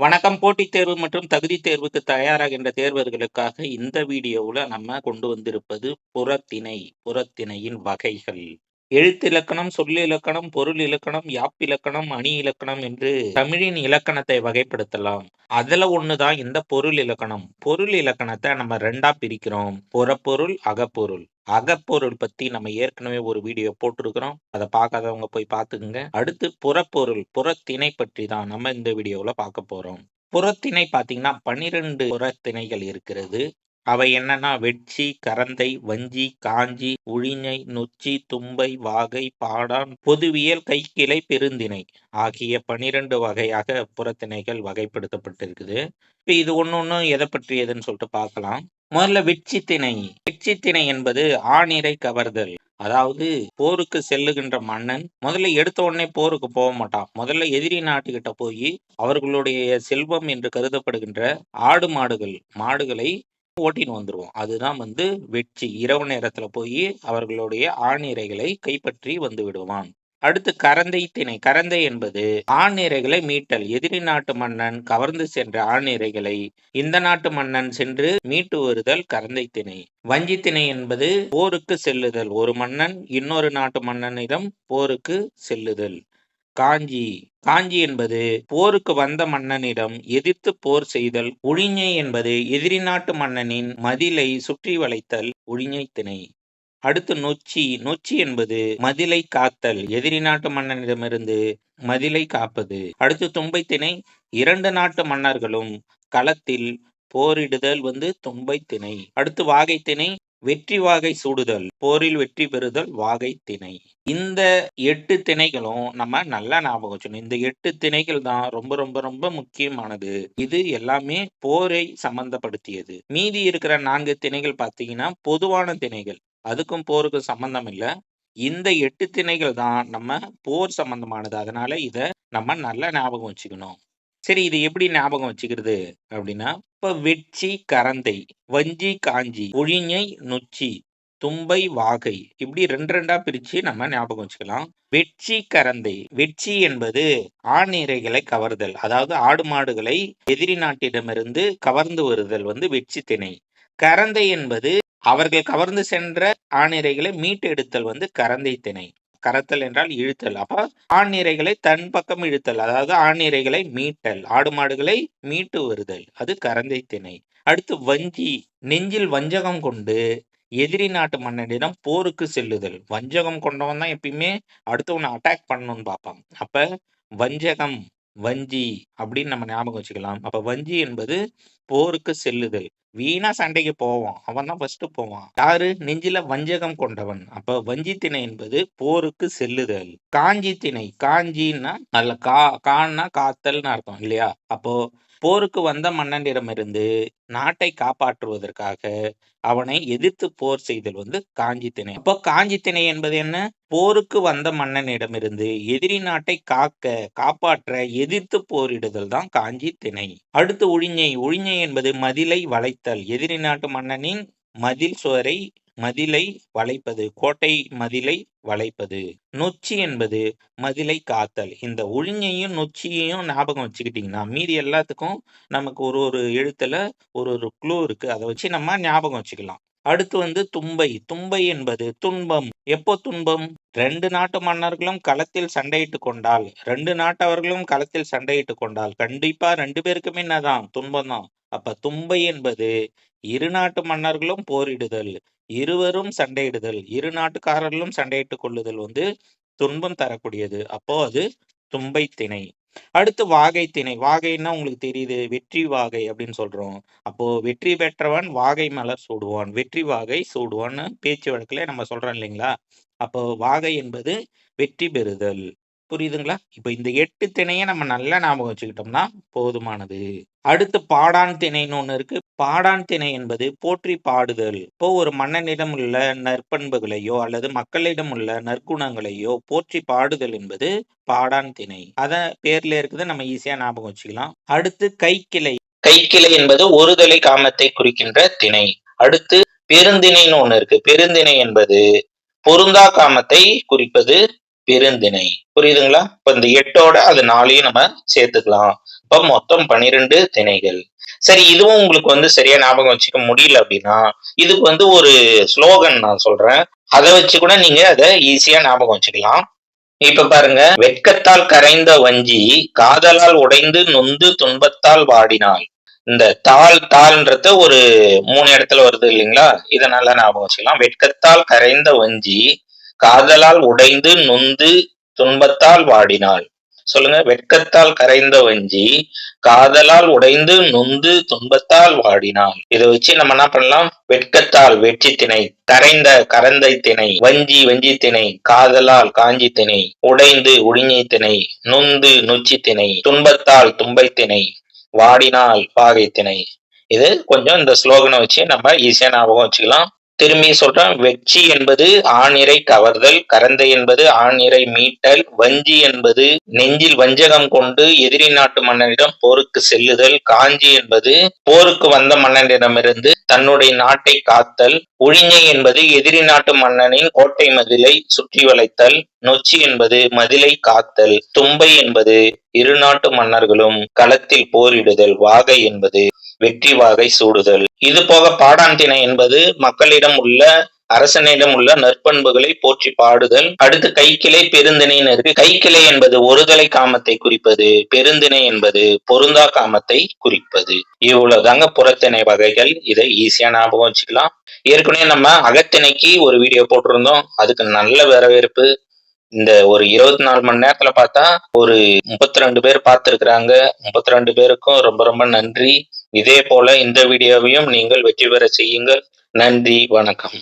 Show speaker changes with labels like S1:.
S1: வணக்கம். போட்டித் தேர்வு மற்றும் தகுதி தேர்வுக்கு தயாராகின்ற தேர்வர்களுக்காக இந்த வீடியோவில் நம்ம கொண்டு வந்திருப்பது புறத்திணை புறத்திணையின் வகைகள். எழுத்திலக்கணம் சொல்லிலக்கணம் பொருள் இலக்கணம் யாப்பிலக்கணம் அணி இலக்கணம் என்று தமிழின் இலக்கணத்தை வகைப்படுத்தலாம். அதுல ஒண்ணுதான் இந்த பொருள் இலக்கணம். பொருள் இலக்கணத்தை நம்ம ரெண்டா பிரிக்கிறோம். புறப்பொருள் அகப்பொருள். அகப்பொருள் பத்தி நம்ம ஏற்கனவே ஒரு வீடியோ போட்டிருக்கிறோம். அதை பார்க்காதவங்க போய் பார்த்துக்குங்க. அடுத்து புறப்பொருள் புறத்திணை பற்றி தான் நம்ம இந்த வீடியோவில் பார்க்க போறோம். புறத்திணை பார்த்தீங்கன்னா பன்னிரெண்டு புறத்திணைகள் இருக்கிறது. அவை என்னன்னா வெட்சி கரந்தை வஞ்சி காஞ்சி உழிஞை நொச்சி தும்பை வாகை பாடான் பொதுவியல் கைக்கிளை பெருந்திணை ஆகிய பனிரெண்டு வகையாக புறத்திணைகள் வகைப்படுத்தப்பட்டிருக்குது. இப்போ இது ஒன்று ஒன்று எதை பற்றியதுன்னு சொல்லிட்டு பார்க்கலாம். முதல்ல வெட்சி திணை வெட்சி திணை என்பது ஆணிரை கவர்தல். அதாவது போருக்கு செல்லுகின்ற மன்னன் முதல்ல எடுத்த உடனே போருக்கு போக மாட்டான். முதல்ல எதிரி நாட்டுக்கிட்ட போய் அவர்களுடைய செல்வம் என்று கருதப்படுகின்ற ஆடு மாடுகள் மாடுகளை ஓட்டின்னு வந்துருவோம். அதுதான் வந்து வெட்சி. இரவு நேரத்துல போய் அவர்களுடைய ஆணிரைகளை கைப்பற்றி வந்து விடுவான். அடுத்து கரந்தை திணை. கரந்தை என்பது ஆணிரைகளை மீட்டல். எதிரி நாட்டு மன்னன் கவர்ந்து சென்ற ஆணிரைகளை இந்த நாட்டு மன்னன் சென்று மீட்டு வருதல் கரந்தை திணை. வஞ்சி திணை என்பது போருக்கு செல்லுதல். ஒரு மன்னன் இன்னொரு நாட்டு மன்னனிடம் போருக்கு செல்லுதல். காஞ்சி. காஞ்சி என்பது போருக்கு வந்த மன்னனிடம் எதிர்த்து போர் செய்தல். உழிஞை என்பது எதிரி நாட்டு மன்னனின் மதிலை சுற்றி வளைத்தல். உழிஞை திணை. அடுத்து நொச்சி. நொச்சி என்பது மதிலை காத்தல். எதிரி நாட்டு மன்னனிடமிருந்து மதிலை காப்பது. அடுத்து தும்பை திணை இரண்டு நாட்டு மன்னர்களும் களத்தில் போரிடுதல் வந்து தும்பை திணை அடுத்து வாகை திணை வெற்றி வாகை சூடுதல். போரில் வெற்றி பெறுதல் வாகை திணை இந்த எட்டு திணைகளும் நம்ம நல்லா ஞாபகம் வச்சுக்கணும். இந்த எட்டு திணைகள் தான் ரொம்ப ரொம்ப ரொம்ப முக்கியமானது. இது எல்லாமே போரை சம்பந்தப்படுத்தியது. மீதி இருக்கிற நான்கு திணைகள் பார்த்தீங்கன்னா பொதுவான திணைகள். அதுக்கும் போருக்கும் சம்பந்தம் இல்லை இந்த எட்டு திணைகள் தான் நம்ம போர் சம்பந்தமானது. அதனால இத நம்ம நல்லா ஞாபகம் வச்சுக்கணும். சரி இது எப்படி ஞாபகம் வச்சுக்கிறது அப்படின்னா இப்ப வெட்சி கரந்தை வஞ்சி காஞ்சி ஒழிஞை நொச்சி தும்பை வாகை இப்படி ரெண்டு ரெண்டா பிரிச்சு நம்ம ஞாபகம் வச்சுக்கலாம். வெட்சி கரந்தை வெட்சி என்பது ஆண் இறைகளை கவர்தல். அதாவது ஆடு மாடுகளை எதிரி நாட்டிடமிருந்து கவர்ந்து வருதல் வந்து வெட்சி திணை. கரந்தை என்பது அவர்கள் கவர்ந்து சென்ற ஆணிரைகளை மீட்டெடுத்தல் வந்து கரந்தை திணை. கரத்தல் என்றால் இழுத்தல். அப்ப ஆண்நிறைகளை தன் பக்கம் இழுத்தல். அதாவது ஆண்நிறைகளை மீட்டல். ஆடு மாடுகளை மீட்டு வருதல். அது கரந்தை திணை. அடுத்து வஞ்சி. நெஞ்சில் வஞ்சகம் கொண்டு எதிரி நாட்டு மன்னனிடம் போருக்கு செல்லுதல். வஞ்சகம் கொண்டவன் தான் எப்பயுமே அடுத்தவனை அட்டாக் பண்ணணும்னு பார்ப்பான். அப்ப வஞ்சகம் வஞ்சி அப்படின்னு நம்ம ஞாபகம் வச்சுக்கலாம். அப்ப வஞ்சி என்பது போருக்கு செல்லுதல். வீணா சண்டைக்கு போவான். அவன் தான் ஃபர்ஸ்ட் போவான். யாரு? நெஞ்சில வஞ்சகம் கொண்டவன். அப்ப வஞ்சி திணை என்பது போருக்கு செல்லுதல். காஞ்சி திணை. காஞ்சின்னா அதுல கா கான்னா காத்தல்னு அர்த்தம் இல்லையா? அப்போ போருக்கு வந்த மன்னனிடமிருந்து நாட்டை காப்பாற்றுவதற்காக அவனை எதிர்த்து போர் செய்தல் வந்து காஞ்சி திணை அப்போ காஞ்சி திணை என்பது என்ன? போருக்கு வந்த மன்னனிடமிருந்து எதிரி நாட்டை காக்க காப்பாற்ற எதிர்த்து போரிடுதல் தான் காஞ்சி திணை அடுத்து உழிஞ்சை உழிஞை என்பது மதிலை வளைத்தல். எதிரி நாட்டு மன்னனின் மதில் சுவரை மதிலை வளைப்பது கோட்டை மதிலை வளைப்பது. நொச்சி என்பது மதிலை காத்தல். இந்த ஒழிஞையும் நொச்சியையும் ஞாபகம் வச்சுக்கிட்டீங்கன்னா மீதி எல்லாத்துக்கும் நமக்கு ஒரு ஒரு எழுத்துல ஒரு ஒரு குழு இருக்கு. அதை வச்சு நம்ம ஞாபகம் வச்சுக்கலாம். அடுத்து வந்து தும்பை. தும்பை என்பது துன்பம். எப்போ துன்பம்? ரெண்டு நாட்டு மன்னர்களும் களத்தில் சண்டையிட்டு கொண்டால். ரெண்டு நாட்டவர்களும் களத்தில் சண்டையிட்டு கொண்டால். கண்டிப்பா ரெண்டு பேருக்குமே என்னதான்? துன்பம் தான் அப்ப தும்பை என்பது இரு நாட்டு மன்னர்களும் போரிடுதல் இருவரும் சண்டையிடுதல் இரு நாட்டுக்காரர்களும் சண்டையிட்டுக் கொள்ளுதல் வந்து துன்பம் தரக்கூடியது. அப்போ அது தும்பை திணை. அடுத்து வாகை திணை. வாகைன்னா உங்களுக்கு தெரியுது வெற்றி வாகை அப்படின்னு சொல்றோம். அப்போ வெற்றி பெற்றவன் வாகை மலர் சூடுவான். வெற்றி வாகை சூடுவான்னு பேச்சு வழக்குல நம்ம சொல்றோம் இல்லைங்களா? அப்போ வாகை என்பது வெற்றி பெறுதல். புரியுதுங்களா? இப்ப இந்த எட்டு திணையை நம்ம நல்லா ஞாபகம் வச்சுக்கிட்டோம்னா போதுமானது. அடுத்து பாடான் திணைன்னு ஒண்ணு இருக்கு. பாடான் திணை என்பது போற்றி பாடுதல். இப்போ ஒரு மன்னனிடம் உள்ள நற்பண்புகளையோ அல்லது மக்களிடம் உள்ள நற்குணங்களையோ போற்றி பாடுதல் என்பது பாடான் திணை. அத பேர்ல இருக்குது நம்ம ஈஸியா ஞாபகம் வச்சுக்கலாம். அடுத்து கைக்கிளை. கைக்கிளை என்பது ஒருதலை காமத்தை குறிக்கின்ற திணை. அடுத்து பெருந்திணைன்னு ஒண்ணு இருக்கு. பெருந்திணை என்பது பொருந்தா காமத்தை குறிப்பது பெருந்திணை. புரியுதுங்களா? இப்ப இந்த எட்டோட அது நாளையும் நம்ம சேர்த்துக்கலாம். இப்ப மொத்தம் பனிரெண்டு திணைகள். சரி இதுவும் உங்களுக்கு வந்து சரியா ஞாபகம் வச்சுக்க முடியல அப்படின்னா இதுக்கு வந்து ஒரு ஸ்லோகன் நான் சொல்றேன். அதை வச்சு கூட நீங்க அதை ஈஸியா ஞாபகம் வச்சுக்கலாம். இப்ப பாருங்க. வெட்கத்தால் கரைந்த வஞ்சி காதலால் உடைந்து நொந்து துன்பத்தால் வாடினாள். இந்த தாள் தாள்ன்றது ஒரு மூணு இடத்துல வருது இல்லைங்களா? இதை நல்லா ஞாபகம் வச்சுக்கலாம். வெட்கத்தால் கரைந்த வஞ்சி காதலால் உடைந்து நொந்து துன்பத்தால் வாடினாள். சொல்லுங்க வெட்கத்தால் கரைந்த வஞ்சி காதலால் உடைந்து நொந்து துன்பத்தால் வாடினாள். இதை வச்சு நம்ம என்ன பண்ணலாம்? வெட்கத்தால் வெற்றி திணை கரைந்த கரந்தை திணை வஞ்சி வஞ்சி திணை காதலால் காஞ்சி திணை உடைந்து உடிஞ்சை திணை நொந்து நொச்சி திணை துன்பத்தால் தும்பை திணை வாடினால் பாகை திணை. இது கொஞ்சம் இந்த ஸ்லோகனை வச்சு நம்ம ஈஸியா ஞாபகம் வச்சுக்கலாம். திரும்பி சொல்றேன் வெற்றி என்பது ஆணிரை கவர்தல் கரந்தை என்பது ஆணிரை மீட்டல் வஞ்சி என்பது நெஞ்சில் வஞ்சகம் கொண்டு எதிரி நாட்டு மன்னனிடம் போருக்கு செல்லுதல் காஞ்சி என்பது போருக்கு வந்த மன்னனிடமிருந்து தன்னுடைய நாட்டை காத்தல் உழிஞை என்பது எதிரி நாட்டு மன்னனின் கோட்டை மதிலை சுற்றி வளைத்தல் நொச்சி என்பது மதிலை காத்தல் தும்பை என்பது இரு நாட்டு மன்னர்களும் களத்தில் போரிடுதல் வாகை என்பது வெற்றி வாகை சூடுதல். இது போக பாடாந்திணை என்பது மக்களிடம் உள்ள அரசனிடம் உள்ள நற்பண்புகளை போற்றி பாடுதல். அடுத்து கைக்கிளை பெருந்திணைன்னு இருக்கு கைக்கிளை என்பது ஒருதலை காமத்தை குறிப்பது பெருந்திணை என்பது பொருந்தா காமத்தை குறிப்பது. இவ்வளவுதாங்க புறத்திணை வகைகள். இதை ஈஸியா ஞாபகம் வச்சுக்கலாம். ஏற்கனவே நம்ம அகத்திணைக்கு ஒரு வீடியோ போட்டிருந்தோம். அதுக்கு நல்ல வரவேற்பு. இந்த ஒரு இருபத்தி நாலு மணி நேரத்துல பார்த்தா ஒரு முப்பத்தி ரெண்டு பேர் பார்த்திருக்கிறாங்க. முப்பத்தி ரெண்டு பேருக்கும் ரொம்ப ரொம்ப நன்றி. இதே போல இந்த வீடியோவையும் நீங்கள் வெற்றி பெற செய்யுங்கள். நன்றி வணக்கம்.